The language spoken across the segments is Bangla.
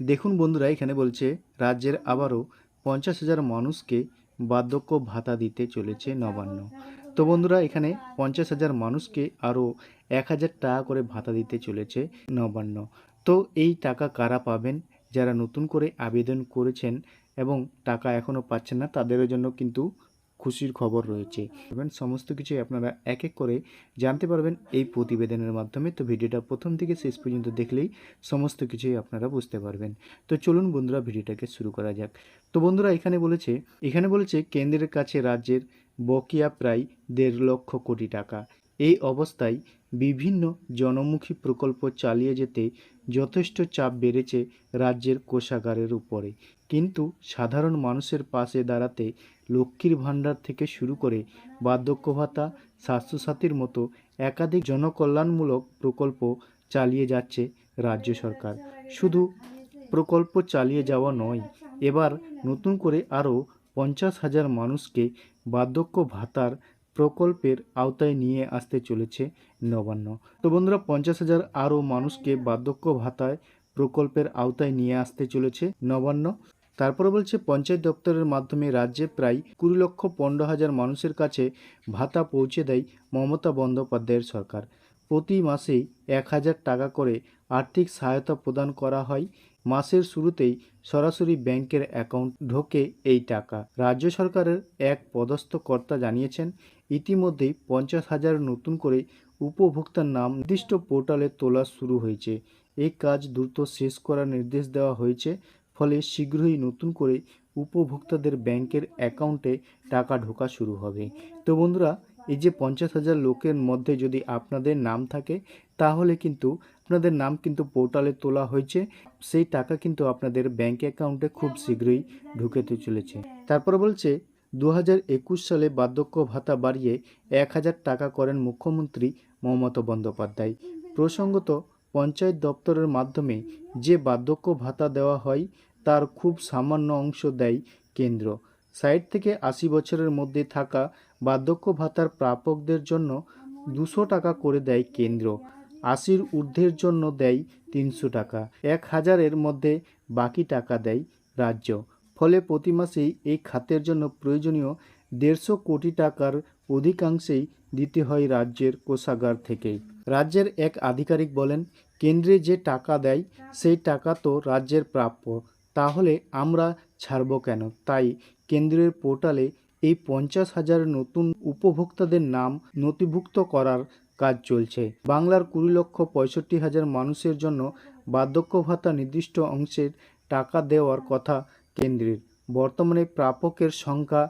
দেখুন বন্ধুরা, এখানে বলছে, রাজ্যের আবারও পঞ্চাশ হাজার মানুষকে বার্ধক্য ভাতা দিতে চলেছে নবান্ন। তো বন্ধুরা, এখানে পঞ্চাশ হাজার মানুষকে আরও এক হাজার টাকা করে ভাতা দিতে চলেছে নবান্ন। তো এই টাকা কারা পাবেন? যারা নতুন করে আবেদন করেছেন এবং টাকা এখনও পাচ্ছেন না, তাদের জন্য কিন্তু খুশির খবর রয়েছে। সমস্ত কিছুই আপনারা এক এক করে জানতে পারবেন এই প্রতিবেদনের মাধ্যমে। তো ভিডিওটা প্রথম থেকে শেষ পর্যন্ত দেখলেই সমস্ত কিছুই আপনারা বুঝতে পারবেন। তো চলুন বন্ধুরা, ভিডিওটাকে শুরু করা যাক। তো বন্ধুরা, এখানে বলেছে এখানে বলেছে, কেন্দ্রের কাছে রাজ্যের বকেয়া প্রায় দেড় লক্ষ কোটি টাকা। এই অবস্থায় বিভিন্ন জনমুখী প্রকল্প চালিয়ে যেতে যথেষ্ট চাপ বেড়েছে রাজ্যের কোষাগারের উপরে। কিন্তু সাধারণ মানুষের পাশে দাঁড়াতে লক্ষ্মীর ভাণ্ডার থেকে শুরু করে বার্ধক্য ভাতা স্বাস্থ্যসাথীর মতো একাধিক জনকল্যাণমূলক প্রকল্প চালিয়ে যাচ্ছে রাজ্য সরকার। শুধু প্রকল্প চালিয়ে যাওয়া নয়, এবার নতুন করে আরও পঞ্চাশ হাজার মানুষকে বার্ধক্য ভাতার প্রকল্পের আওতায় নিয়ে আসতে চলেছে নবান্ন। তো বন্ধুরা, পঞ্চাশ হাজার আরও মানুষকে বার্ধক্য ভাতায় প্রকল্পের আওতায় নিয়ে আসতে চলেছে নবান্ন। তারপরে বলছে, পঞ্চায়েত দপ্তরের মাধ্যমে রাজ্যে প্রায় কুড়ি লক্ষ পনেরো হাজার মানুষের কাছে ভাতা পৌঁছে দেয় মমতা বন্দ্যোপাধ্যায়ের সরকার। প্রতি মাসেই এক হাজার টাকা করে আর্থিক সহায়তা প্রদান করা হয়। মাসের শুরুতেই সরাসরি ব্যাংকের অ্যাকাউন্ট ঢোকে এই টাকা। রাজ্য সরকারের এক পদস্থ কর্তা জানিয়েছেন ইতিমধ্যেই পঞ্চাশ হাজার নতুন করে উপভোক্তার নাম নির্দিষ্ট পোর্টালে তোলা শুরু হয়েছে। এই কাজ দ্রুত শেষ করার নির্দেশ দেওয়া হয়েছে। ফলে শীঘ্রই নতুন করে উপভোক্তাদের ব্যাংকের অ্যাকাউন্টে টাকা ঢোকা শুরু হবে। তো বন্ধুরা, এই যে পঞ্চাশ হাজার লোকের মধ্যে যদি আপনাদের নাম থাকে, তাহলে কিন্তু আপনাদের নাম কিন্তু পোর্টালে তোলা হয়েছে। সেই টাকা কিন্তু আপনাদের ব্যাংক অ্যাকাউন্টে খুব শীঘ্রই ঢুকেতে চলেছে। তারপর বলছে দু হাজার একুশ সালে বার্ধক্য ভাতা বাড়িয়ে এক হাজার টাকা করেন মুখ্যমন্ত্রী মমতা বন্দ্যোপাধ্যায়। প্রসঙ্গত, পঞ্চায়েত দপ্তরের মাধ্যমে যে বার্ধক্য ভাতা দেওয়া হয় তার খুব সামান্য অংশ দেয় কেন্দ্র। ষাট থেকে আশি বছরের মধ্যে থাকা বার্ধক্য ভাতার প্রাপকদের জন্য দুশো টাকা করে দেয় কেন্দ্র। আশির ঊর্ধ্বের জন্য দেয় তিনশো টাকা। এক হাজারের মধ্যে বাকি টাকা দেয় রাজ্য। ফলে প্রতি মাসেই এই খাতের জন্য প্রয়োজনীয় দেড়শো কোটি টাকার অধিকাংশেই দিতে হয় রাজ্যের কোষাগার থেকেই রাজ্যের এক আধিকারিক বলেন, কেন্দ্রে যে টাকা দেয়, সেই টাকা তো রাজ্যের প্রাপ্য। তাহলে আমরা ছাড়ব কেন? তাই কেন্দ্রের পোর্টালে এই পঞ্চাশ হাজার নতুন উপভোক্তাদের নাম নথিভুক্ত করার কাজ চলছে। বাংলার কুড়ি লক্ষ পঁয়ষট্টি হাজার মানুষের জন্য বার্ধক্য ভাতা নির্দিষ্ট অংশের টাকা দেওয়ার কথা কেন্দ্রের। বর্তমানে প্রাপকের সংখ্যা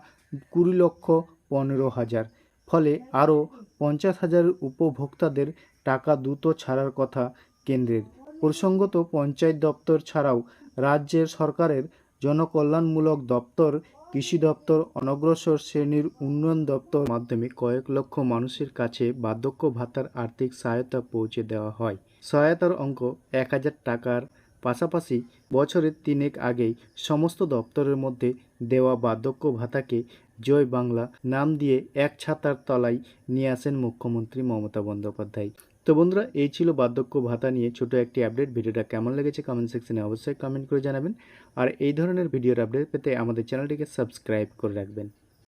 কুড়ি লক্ষ পনেরো হাজার। ফলে আরও পঞ্চাশ হাজার উপভোক্তাদের টাকা দ্রুত ছাড়ার কথা কেন্দ্রের। প্রসঙ্গত পঞ্চায়েত দপ্তর ছাড়াও রাজ্যের সরকারের জনকল্যাণমূলক দপ্তর, কৃষি দপ্তর, অনগ্রসর শ্রেণির উন্নয়ন দপ্তর মাধ্যমে কয়েক লক্ষ মানুষের কাছে বার্ধক্য ভাতার আর্থিক সহায়তা পৌঁছে দেওয়া হয়। সহায়তার অঙ্ক এক হাজার টাকার পাশাপাশি বছরের তিনেক আগেই সমস্ত দপ্তরের মধ্যে দেওয়া বার্ধক্য ভাতাকে জয় বাংলা নাম দিয়ে এক ছাতার তলায় নিয়ে আসেন মুখ্যমন্ত্রী মমতা বন্দ্যোপাধ্যায়। তো বন্ধুরা, এই ছিল বার্ধক্য ভাতা নিয়ে ছোট একটি আপডেট ভিডিওটা কেমন লেগেছে কমেন্ট সেকশনে অবশ্যই কমেন্ট করে জানাবেন। আর এই ধরনের ভিডিওর আপডেট পেতে আমাদের চ্যানেলটিকে সাবস্ক্রাইব করে রাখবেন।